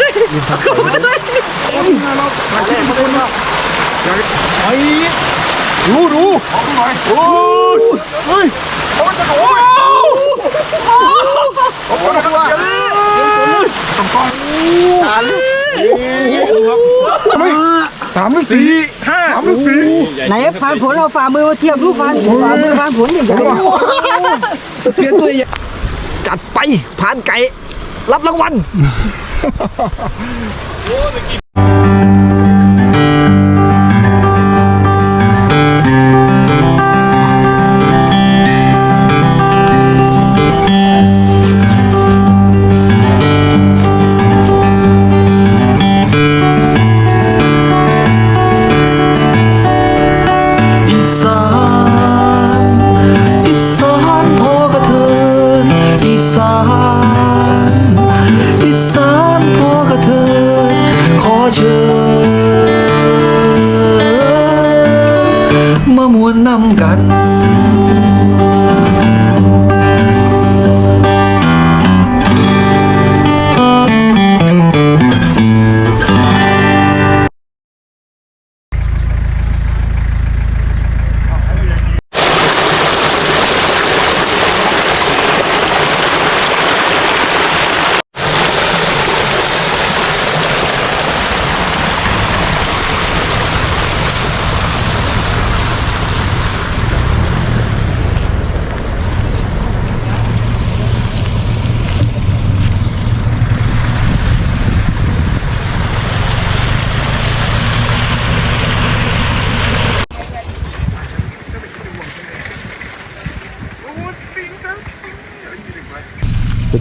ดิเอาเข้ามาดิไอ้ดูดูโอ้ยเฮ้ยโอ้ยจะโอ้ยโอ้ยตัวตัวต้องก้อนสามหรือสี่ห้าสามหรือสี่ไหนผ่านผลเอาฝ่ามือมาเทียบรูปผ่านฝ่ามือผ่านผลนี่ใหญ่เพียนตัวใหญ่จัดไปผ่านไก่รับรางวัล อี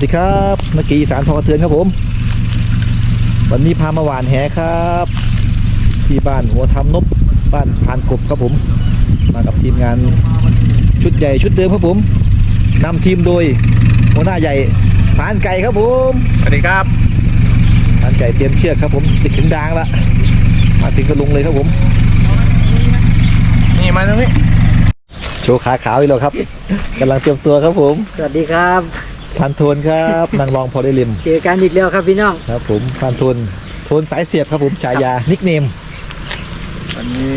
ดีครับนักกีอีสารพอกระเทือนครับผม วันนี้พามาหวานแหครับที่บ้านหัวทำนบบ้านพานกบครับผม มากับทีมงานชุดใหญ่ชุดเดิมครับผมนำทีมโดยหัวหน้าใหญ่พานไก่ครับผมสวัสดีครับพานไก่เตรียมเชือกครับผมจะถึงดางละมาถึงก็ลงเลยครับผม นี่มาตรงนี้โชว์ขาขาวอีกแล้วครับกำลังเตรียมตัวครับผม สวัสดีครับ พันโทนครับนางรองพอได้เลิมเจอกันอีกแล้วครับพี่น้องครับ ผมพันโทนโทนสายเสียบครับผมฉายานิกเนมอันนี้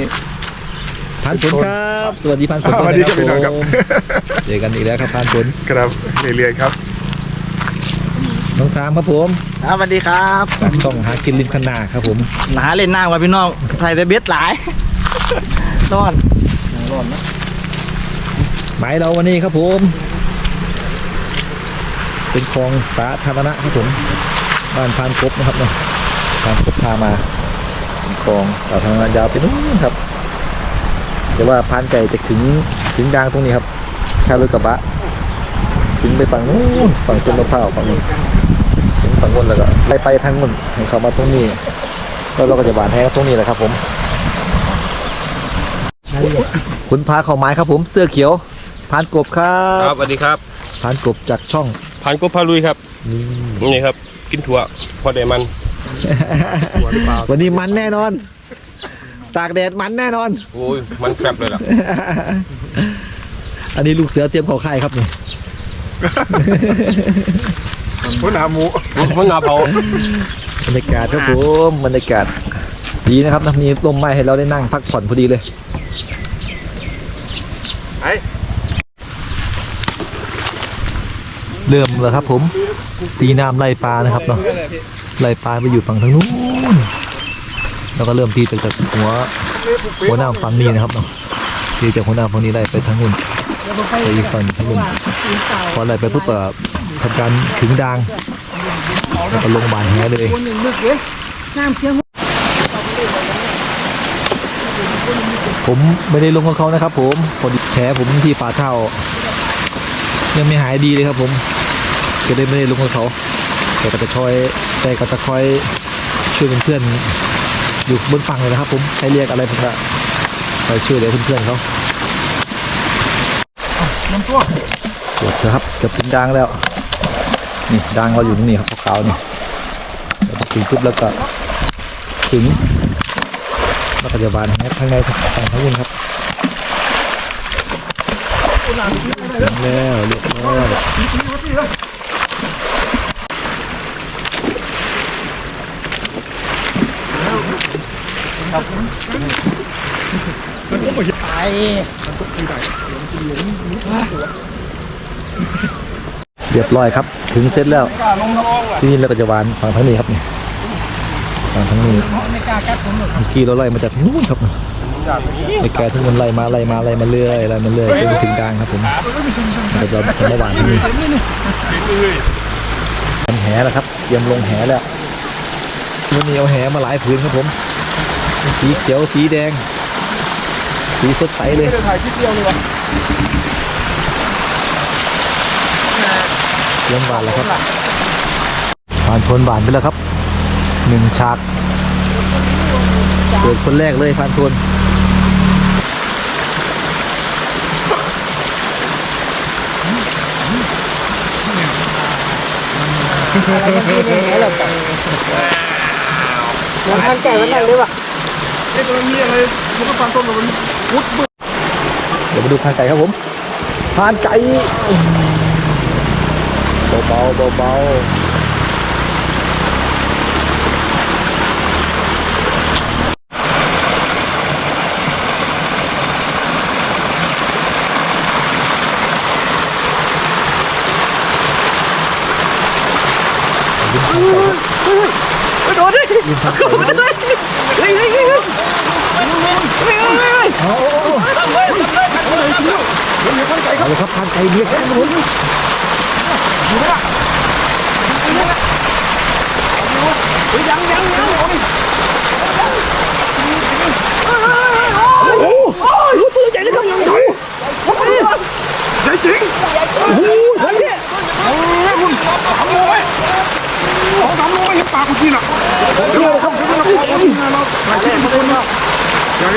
พันผลครับสวัสดีพันผลสวัสดีครับพี่น้องครับผมเจอกันอีกแล้วครับพันผลครับเรื่อยๆครับน้องทามครับผมสวัสดีครับจากช่องหากินริมคันนาครับผมหนาเล่นน้ำมาพี่น้องไทยแต่เบ็ดหลายต้อนหมายเราวันนี้ครับผม เป็นคลองสาธารณะครับผมบ้านพานกบนะครับเนาะพานกบพามาเป็นคลองสาธารณะยาวไปนู้นครับ แต่ว่าพานไก่จะถึงถึงดางตรงนี้ครับแค่รถกระบะถึงไปฝั่งนู้นฝั่งต้นมะพร้าวฝั่งนู้นถึงฝั่งนู้นแล้วก็ไปไปทางนู้นให้เขามาตรงนี้แล้วเราก็จะบานแห้ตรงนี้แหละครับผมคุณพาเข้าไม้ครับผมเสื้อเขียวพานกบครัครับบสวัสดีครับพานกบจากช่องผ่านกบพาลุยครับนี่ครับ กินถั่วพอได้มันวันนี้มันแน่นอน ตากแดดมันแน่นอน โอ้ยมันแคบเลยล่ะอันนี้ลูกเสือเตรียมเข่าค่ายครับนี่หัวหน้าหมูมันหนาเผาบรรยากาศครับผมบรรยากาศดีนะครับนะมีลมไม้ให้เราได้นั่งพักผ่อนพอดีเลยไอ้ เริ่มแล้วครับ ผมตีน้ำไล่ปลานะครับเนาะไล่ปลาไปอยู่ฝั่งทางนู้นแล้วก็เริ่มตีจากจากหัวหัวหน้าฝั่งนี้นะครับเนาะตีจากหัวหน้าฝั่งนี้ไล่ไปทางนู้นไปอีกฝั่งทางนู้นพอไล่ไปปุ๊บก็ทำการถึงดางแล้วก็ลงบานแหเลยคนหนึ่งลึกเลยผมไม่ได้ลงกับเขานะครับ ผมพอดีแผลผมที่ฝ่าเท้ายังไม่หายดีเลยครับผม ก็เลยไม่ได้ลงกับเขาแต่ก็จะคอยแต่ก็จะคอยช่วยเพื่อนๆอยู่บนฝั่งเลยนะครับผมใครเรียกอะไรผมก็คอยช่วยเหลือเพื่อนๆเขาเดี๋ยวเถอะครับเกับถึงดังแล้ว นี่ดังเราอยู่ตรงนี้ครับขาวๆนี่แล้วพอถึงปุ๊บแล้วก็ถึงแล้วก็จะบานแฮปข้างในครับฝั่งทั้งนู้นครับถึงแล้วเรียบร้อย เรียบร้อยครับ ถึงเสร็จแล้ว ที่นี่เราก็จะวานฝั่งทางนี้ครับเนี่ยฝั่งทางนี้ไม่กล้ากัดผมเลยขี่เราไล่มาจากนู้นครับไอ้แกทุกคนไล่มาไล่มาไล่มาเรื่อยไล่มาเรื่อยจนถึงกลางครับผมเราจะทำเมื่อวานที่นี่ทำแหแล้วครับเตรียมลงแหแล้ววันนี้เอาแหมาหลายผืนครับผม สีเขียวสีแดง สีสดใสเลยถ่ายคลิปเดียวเลยวะเตรียมหวานแล้วครับผ่านชนหวานไปแล้วครับหนึ่งฉากเกิดคนแรกเลยผ่านชนเหมือนพันไก่วันนั้นเลยว่ะเอ๊ะตรงนั้นมีอะไรมันก็ฟันต้นมันพุดบึ้เดี๋ยวมาดูพานไก่ครับผมพานไก่เบาเบาๆเบาๆยืนพันไก่ครับเอาเลยครับพานไก่เบียร์กันครับผมใหญ่จริงโอ้โหสามโลไหมสองสามโลไม่เห็นปากเมื่อกี้น่ะ เชื่อเลยครับ เราถ่ายคลิปทุกคนนะ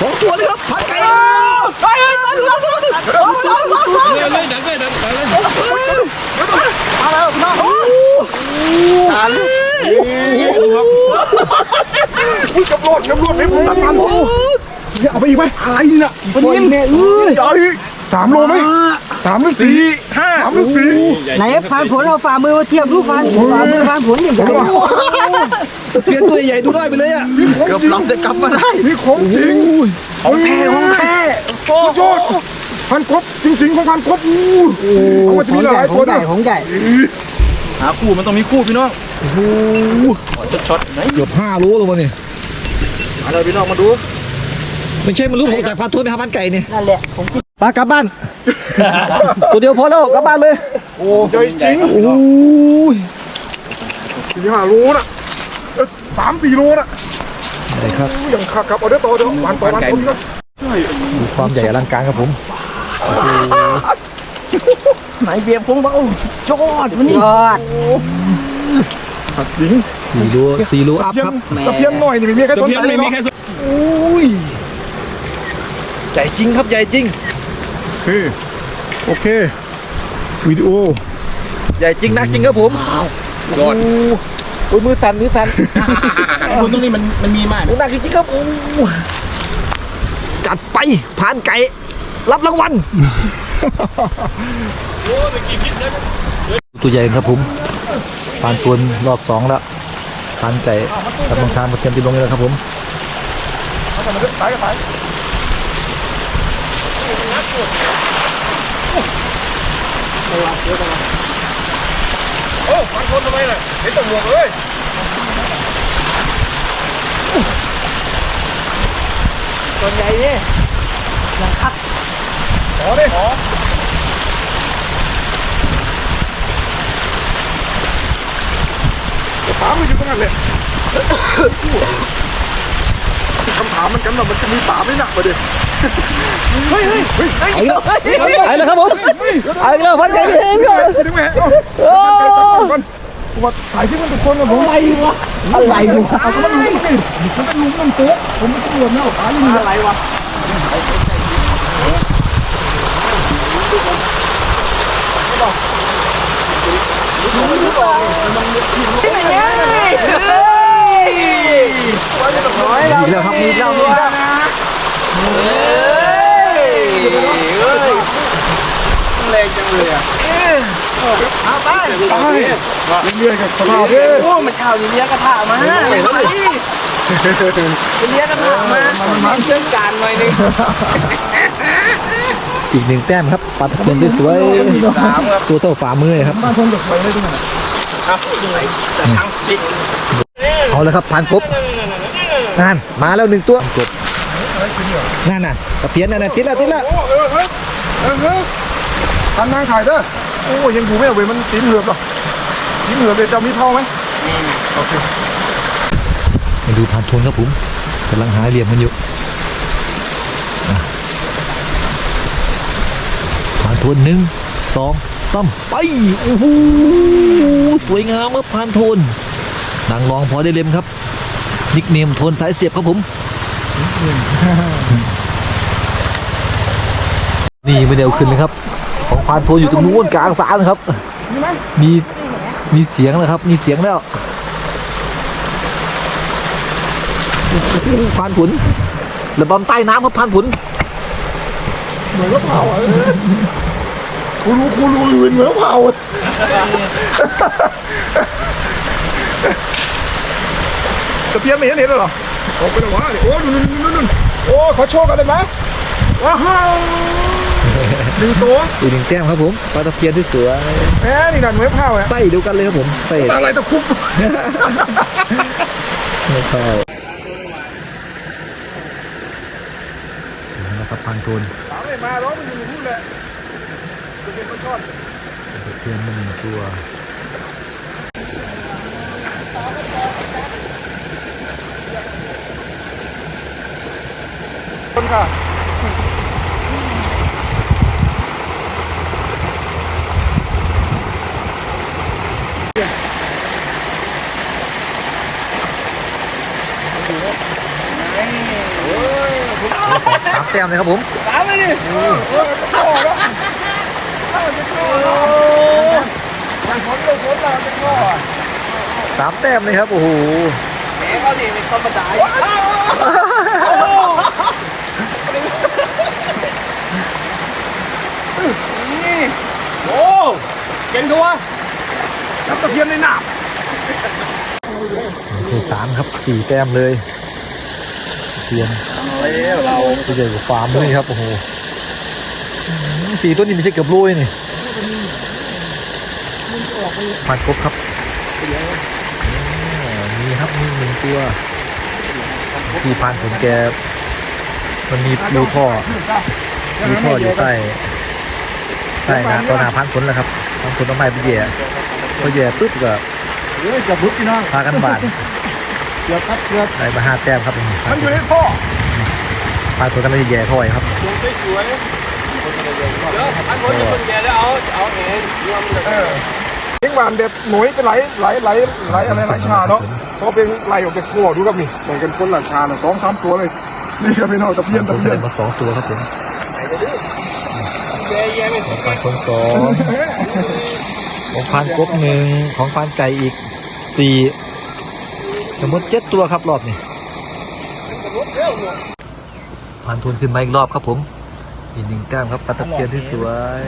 สองตัวเลยครับพานไก่ไปเลยเลยดังเลยดังเลยอุ้ยกับรถกับรถเห็นผมตัดมันเอาไปอีกไหมอะไรนี่น่ะมันนี่แม่เอ้ยใหญ่สามโลไหมสามหรือสี่ห้าสามหรือสี่ไหนพันผลเอาฝ่ามือมาเทียบลูกพันฝ่ามือพันผลใหญ่ เพียนตัวใหญ่ดูได้ไปเลยอะเกือบลำจะกลับมาได้นี่ของจริงของแท้ของแท้โอ้โหพันครบจริงๆของพันครบอู้เอามาจะขอมีงหใหญ่ลายขตัอวงใหญ่นะของใหญ่หาคู่มันต้องมีคู่พี่น้องเกือบห้าโลแล้ววะเนี่ยมาเลยพี่น้องมาดูไม่ใช่มันรู้ผมจากพานทวนไปหาพานไก่เนี่ยนั่นแหละผมคิดปลากลับบ้าน ตัวเดียวพอแล้วกลับบ้านเลยใหญ่จริงโอ้ยสี่ห้าโลนะเอ้ย สามสี่โลนะอะไรครับยังขับขับเอาเดี๋ยวต่อเดี๋ยววันต่อวันต่อนะดูความใหญ่อลังการครับผมไหนเบียร์ผมบอกยอดมันนี่ยอดขับจริงสี่โลสี่โลอัพเพียคงรับตะเพียงหน่อยนี่ไม่มีใครสนใจไม่หรมีอกแค่อุ้ยใหญ่จริงครับใหญ่จริงโอเคโอเควิดีโอใหญ่จริงนักจริงครับผมยอดโอ้ยมือสั่นมือสั่นคนตรงนี้มันมันมีมากโอ้หนักจริงๆครับโอ้จัดไปผ่านไก่รับรางวัลตัวใหญ่ครับผมผ่านทวนรอบสองแล้วผ่านไก่กำลังทางมาเตรียมตีลงเลยครับผมไปไปโอ้มันคนทำไมน่ะเห็นแตหมวกเลยส่วนใหญ่เนี่ยขอดิขอถามมันอยู่ตรงนั้นแหละ คำถามมันกันว่ามันจะมีป่าไหมหนักมาดิเฮ้ยเฮ้ยเฮ้ยไอ้แล้วไอ้แล้วครับผมไอ้แล้วพันไก่เห็นก่อนดึงแม่เอาโอ้ก่อนว่าถ่ายที่มันเป็นคนนะผมอะไรวะอะไรวะเอาก็มันลุมสิมันเป็นลุมมันโต๊ะผมไม่ต้องรวมแล้วตายยังอะไรวะมีแล้วครับมีแล้วมีแล้ว แรงจังเลยอะ ตาย เรื่อยๆกับสภาพเด้โอ้มันเช้ามีเลี้ยกระทะมาเลี้ยกระทะเลี้ยกระทะมามันเครื่องการหน่อยนึงอีกหนึ่งแต้มครับปลาตะเพียนสวยๆตัวเท่าฝ่ามือเลยครับบ้านทนกับไฟได้ด้วยนะครับจะช่างปิดเอาแล้วครับผ่านกบนั่นมาแล้วหนึ่งตัวกบนั่นน่ะตะเพียนนั่นน่ะติดแล้วติดแล้วโอ้เออเออเออเออทันนางถ่ายเด้อโอ้ยังดูไม่เอาเว้ยมันตีนเหือบหรอตีนเหือบเลยจะมีเท่าไหมโอเคมาดูผ่านทนครับผมกำลังหาเหลี่ยมมันอยู่อะผ่านทนหนึ่งสองสามไปโอ้โหสวยงามครับผ่านทนนางรองพอได้เล็มครับ นิกเนมโทนสายเสียบครับผมนี่ไม่ได้เอาขึ้นเลยครับ ของพานโทนอยู่ตรงนู้นกลางสารครับ มีมีเสียงแล้วครับ มีเสียงแล้วพานผุนระบำใต้น้ำครับพานผุนเหมือนกับเผาอะกูรู้กูรู้เหมือนกับเผาตะเพียนไม่เห็นเห็นหรอโอ้เป็นหัวโอ้นู่นนู่นนู่นโอ้ขอโชว์กันได้ไหมว้าว หนึ่งตัวอีกหนึ่งแต้มครับผมปลาตะเพียนที่สวยแหมนี่ดันเว็บเผาอะไส้เดียวกันเลยครับผมไส้อะไรตะคุบไม่เข้านะครับพานโทนถามเลยมาร้องมันอยู่นู่นแหละจะเป็นปลาช่อนตะเพียนมันหนึ่งตัวคนค่ะ สาม แต้มเลยครับผมตามไปดิมันผลลงผลเราจะก็สามแต้มเลยครับโอ้โหแหมเขาดิเป็นคนมาจ่ายนี่โอ้เก่งตัวน้ำตะเพียนในหนาบไม่ใช่สามครับสี่แต้มเลยตะ เพียนเราตัวใหญ่กว่าฟาร์มเลยครับโอ้โหอืมสี่ตัวนี้ไม่ใช่เกือบโลเลยนี่ผ่านครบครับอ๋อมีครับมีหนึ่งตัวที่ผ่านผมแกมันมีรูท่อรูท่ออยู่ใต้ใต้นาตัวนาพันผลแล้วครับพันผลต้นไม้ไปแย่พอแย่ปุ๊บก็เฮ้ยจับพุทธพี่น้องพากันบาดเกือบครับเกือบได้มาห้าแต้มครับมันอยู่ในท่อพานผลกันเลยแย่ท่อยครับสวยๆเดี๋ยวอันบนจะคนแก่แล้วเอาเอาเองรวมเลยเออเลี้ยงหวานแบบหน่วยเป็นไหลไหลไหลไหลอะไรไหลชาเนาะพอเป็นไหลออกจากคอดูครับนี่เหมือนกันคนหลังชาเนาะสองสามตัวเลยนี่ครับพี่น้องตะเพียนผตะมเพียได้นมาสองตัวครับผมแย่แย่ไม่ของพานผลสองของพานกบหนึ่งของพานไก่อีกสี่ สมมติเจ็ดตัวครับรอบนี้พานทุนขึ้นมาอีกรอบครับผม อีกหนึ่งแต้มครับปลาตะเพียนที่สวย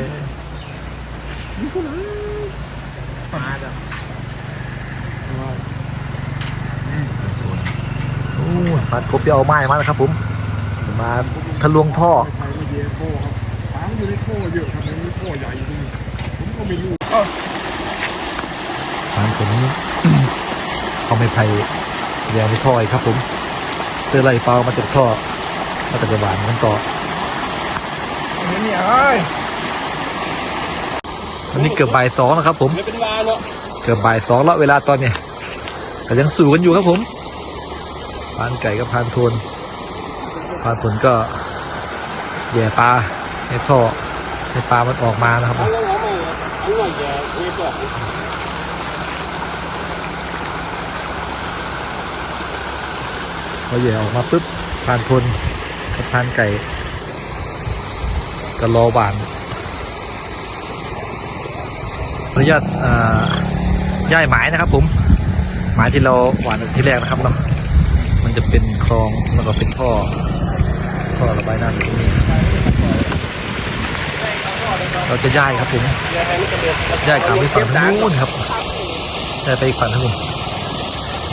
โอ้พานกบจะเอาไม้มาแล้วครับผมจะมาทะลวงท่อไทยไม่เยอะโค้ครับถามอยู่ในโค้เยอะครับในนี้โค้ใหญ่อยู่ที่นี่ผมก็ไม่รู้ร้านผม เขาไม่ไผ่แยงไปท่ออีกครับผมเตอร์ไล่เปล่ามาจากท่อมาจากกระบาดกันต่อเนี่ยเนี่ยเอ้ยวันนี้เกือบบ่ายสองแล้วครับ ผมไม่เป็นวาเนาะเกือบบ่ายสองแล้วเวลาตอนเนี้ยก็ยังสู้กันอยู่ครับผมพานไก่กับพานโทนพานโทนก็แย่ปลาในท่อให้ปลามันออกมานะครับผม เอาลงเอาใหม่เอาหน่อยจะเรียกว่า พ อเหยื่อออกมาปุ๊บพานทนกับพานไก่ก็รอหวานอนุญาตอ่าย่ายหมายนะครับ ผมหมายที่เราหวานที่แรกนะครับเนาะมันจะเป็นคลองแล้วก็เป็นท่อท่อระบายน้ำอยู่ตรงนี้เราจะย่ายครับผมย่ายขาไปฝั่งนู้นครับย่ายไปอีกฝั่งครับผม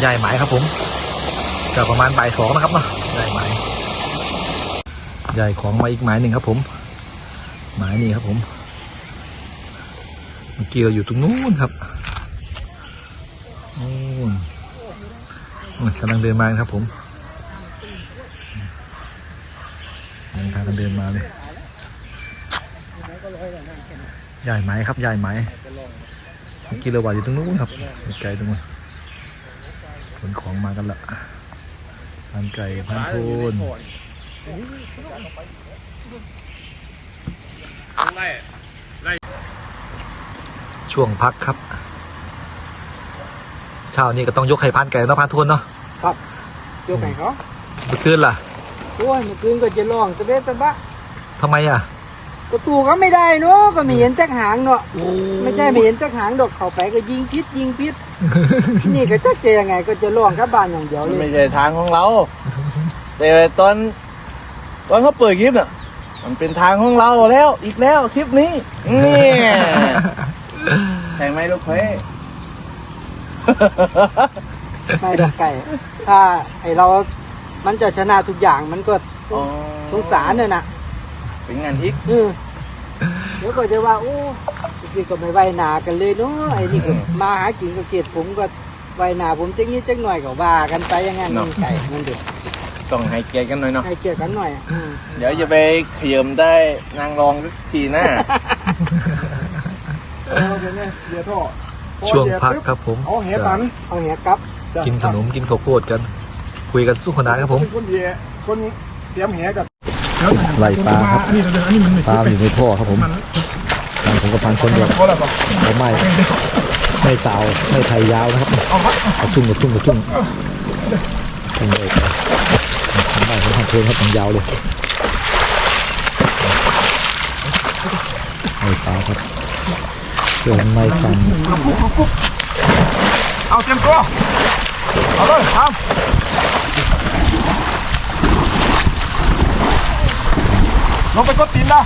ย่ายหมายครับผม ก็ประมาณบ่ายสองนะครับเนาะย่ายหมายย่ของมาอีกหมายหนึ่งครับ ผม หมายนี้ครับผม เมื่อกี้เราอยู่ตรงนู้นครับนู้กำลังเดินมาครับผมเดินทางกันเดินมาเลยใหญ่ไหมครับใหญ่ไหมเมื่อกี้เราว่าอยู่ตรงนู้นครับไกลตรงนู้นขนของมากันละ พันไก่พันโทนช่วงพักครับ เช้านี้ก็ต้องยกให้พันไก่เนาะพันโทนเนาะเกี่ยวไก่เขาเมื่อคืนล่ะโอ้ยเมื่อคืนก็จะร้องสะเบ็ดสะบะทำไมอะก็ตู้เขาไม่ได้เนาะก็ไม่เห็นจักหางเนาะไม่ใช่ไม่เห็นจักหางดอกเข้าไปก็ยิงพิษยิงพิษ นี่ก็จักจะยังไงก็จะร้องกับบ้านอย่างเดียวเลไม่ยใช่ทางของเรา แต่ตอนตอนเขาเปิดคลิปน่ะ มันเป็นทางของเราแล้ว อีกแล้วคลิปนี้นี่แทงไหมลูกเฮ้ย ไม่ดอกไก่ถ้าไอเรา มันจะชนะทุกอย่างมันก็อ๋อสงสารเนี่ยนะเป็นงานทิก เออ เดี๋ยวก็จะว่าโอ้พี่ก็ไม่ไว้หนากันเลยเนาะไอ้นี่ก็มาหากินก็เกลียดผมก็ไว้หนาผมจังนี้จังหน่อยก็ว่ากันไปอยังงั้นนี่ไก่มันเด็กต้องให้เกียรติกันหน่อยเนาะให้เกลียดกันหน่อยอะอืมเดี๋ยวจะไปเขยิมได้นางรองสักทีหน้าเอาเดี๋ยวนี้เดี๋ยวท่อพอช่วงเหยียบพักปุ๊บครับผมเอาแหตันเอาเหียกลับกินขนมกินข้าวโพดกัน คุยกันสู้ขนานครับผม คนเหยียคนเตรียมแหกับ ไล่ปลาครับปลาอยู่ในท่อครับผมทางผมกับพันคนเดียวเขาไม่ไม่สาวไม่ไทยยาวนะครับกระชุ่มกระชุ่มกระชุ่มทุ่งเลยไม่ผมทำเพลงครับผมยาวเลยไล่ปลาครับเพื่อไม่ฟังเอาเตรียมตัวเอาเลยทำ ลงไปกดตีนนะ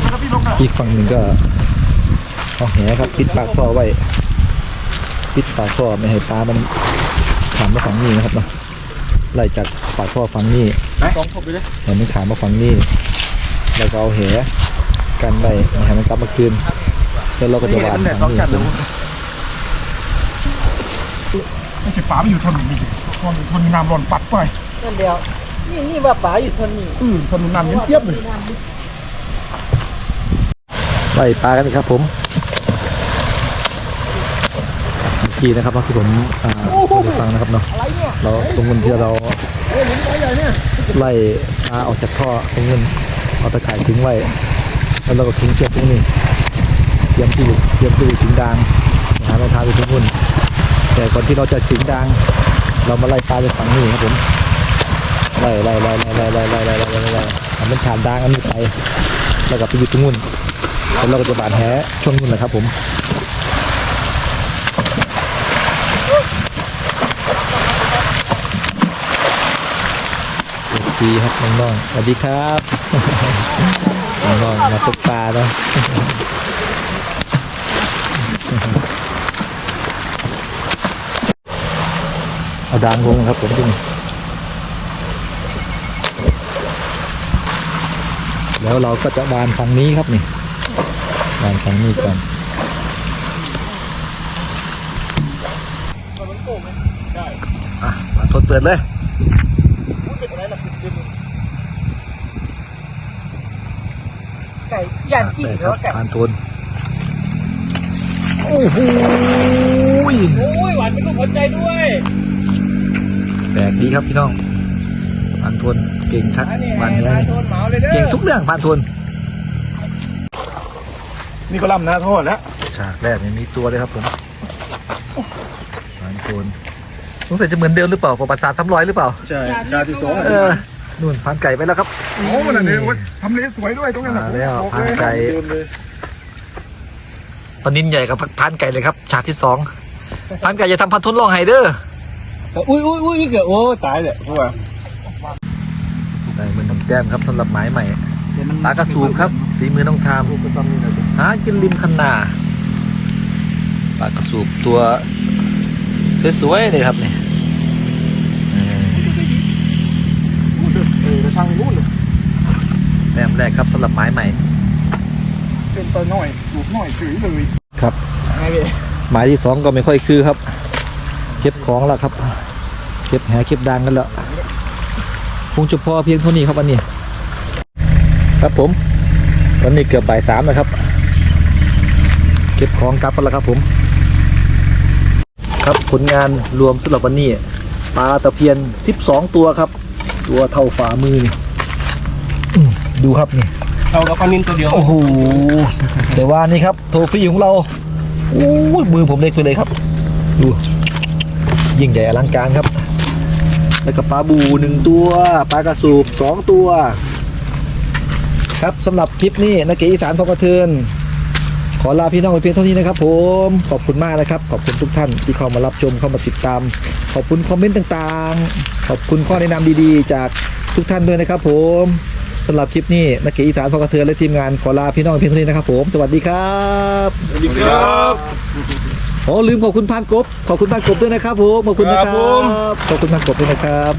แล้วก็พี่ลงนะอีกฝั่งหนึ่งก็เอาแหครับปิดปากท่อไว้ปิดปากท่อไม่ให้ปลามันขามมาฝั่งนี้นะครับเนาะไล่จากปากท่อฝั่งนี้สองผมไปเลยให้มันขามมาฝั่งนี้ แล้วก็เอาแหกันไว้ไม่ให้มันกลับมาคืนแล้วเราก็จะหวานฝั่งนี้ครับผมไม่ใช่ป่าไม่อยู่ทนนี่ทนทนน้ำร้อนปัดไปนั่นเดียว นี่นี่ว่าป๋าอยู่ทนนี่อืมทนน้ำเย็นเจี๊ยบเลยไล่ปลากันอีกครับผมเมื่อกี้นะครับที่ผมอ่าพูดให้ฟังนะครับเนาะเราตรงเงินที่เราไล่ปลาออกจากท่อตรงเงินเอาตะข่ายทิ้งไว้ แล้วเราก็ทิ้งเชือกตรงนี้เตรียมที่เตรียมที่ถึงดางหารองเท้าไปทิ้งนู่นแต่ก่อนที่เราจะถึงดาง เรามาไล่ปลาจากฝั่งนี้ครับผม ไล่ไล่ไล่ไล่ไล่ไล่ไล่ไล่ไล่ไล่ทำเป็นผ่านดางอันนี้ไป แล้วก็ไปอยู่ตรงนู้นแล้วเราก็จะบาดแผลช่วงนู้นแหละครับผมดีครับน้องๆสวัสดีครับน้องๆมาตกปลาเนาะเอาดางลงครับผมที่นี่ แล้วเราก็จะบานฝั่งนี้ครับนี่บานฝั่งนี้ก่อนอะมาทนเปิดเลยไก่ย่านกี่แปดคแล้รัวบไก่ผ่านทนโอ้โหโอ้ยหวานเป็นลูกหัวใจด้วยแปลกดีครับพี่น้องผ่านทน เก่งทักวันนี้โดนเหมาเลยเด้อเก่งทุกเรื่องผ่านทนนี่ก็ล่ำนะโทษแล้วฉากแรกนี่มีตัวเลยครับผมผ่านทนสงสัยจะเหมือนเดิมหรือเปล่าประวัติศาสตร์ซ้ำรอยหรือเปล่าใช่ชาที่สองเออนู่นพานไก่ไปแล้วครับโอ้มันอันนี้โอ้ยทำเลสวยด้วยตรงนั้นน่ะมาแล้วบอกพานไก่เดินเลยปลานินใหญ่กับพานไก่เลยครับ ฉากที่สองพานไก่จะทำพันทุนลองไฮเดอร์อุ้ยอุ้ยอุ้ยเกิดโอ้ตายเลยพวก ได้เหมือนน้ำ แก้มครับสำหรับไม้ใหม่ปลากระสูบครับฝีมือน้องทามหากินริมคันนาปลากระสูบตัวสวยๆเลยครับนี่อืมนู่นเลยเออไปทางนู้นเลยแต้มแรกครับสำหรับไม้ใหม่ เป็นตัวน้อยสูบน้อยเฉยเลยครับไงพี่หมายที่สองก็ไม่ค่อยคือครับ เก็บของแล้วครับ เก็บแหเก็บดังกันแล้ว คงจะพอเพียงเท่านี้ครับวันนี้ ครับผมวันนี้เกือบบ่ายสามแล้วครับ เก็บของกลับกันแล้วครับผม ครับผลงานรวมสำหรับวันนี้ปลาตะเพียน 12 ตัวครับ ตัวเท่าฝ่ามือนี่อื้อดูครับนี่เท่ากับปลานินตัวเดียวโอ้โหแต่ว่านี่ครับโทฟี่ของเราโอ้ยมือผมเล็กไปเลยครับ ดูยิ่งใหญ่อลังการครับ แล้วก็ปลาบูหนึ่งตัวปลากระสูบสองตัว ครับสำหรับคลิปนี้นักเกอีสานพอกระเทือนขอลาพี่น้องไปเพียงเท่านี้นะครับผมขอบคุณมากนะครับ ขอบคุณทุกท่านที่เข้ามารับชมเข้ามาติดตาม ขอบคุณคอมเมนต์ต่างๆ ขอบคุณข้อแนะนำดีๆ จากทุกท่านด้วยนะครับ ผมสำหรับคลิปนี้นักเกอีสานพอกระเทือนและทีมงานขอลาพี่น้องไปเพียงเท่านี้นะครับผม สวัสดีครับสวัสดีครับ โอ้ลืมขอบคุณพานกบ ขอบคุณพานกบด้วยนะครับผมขอบคุณนะครับขอบคุณพานกบด้วยนะครับ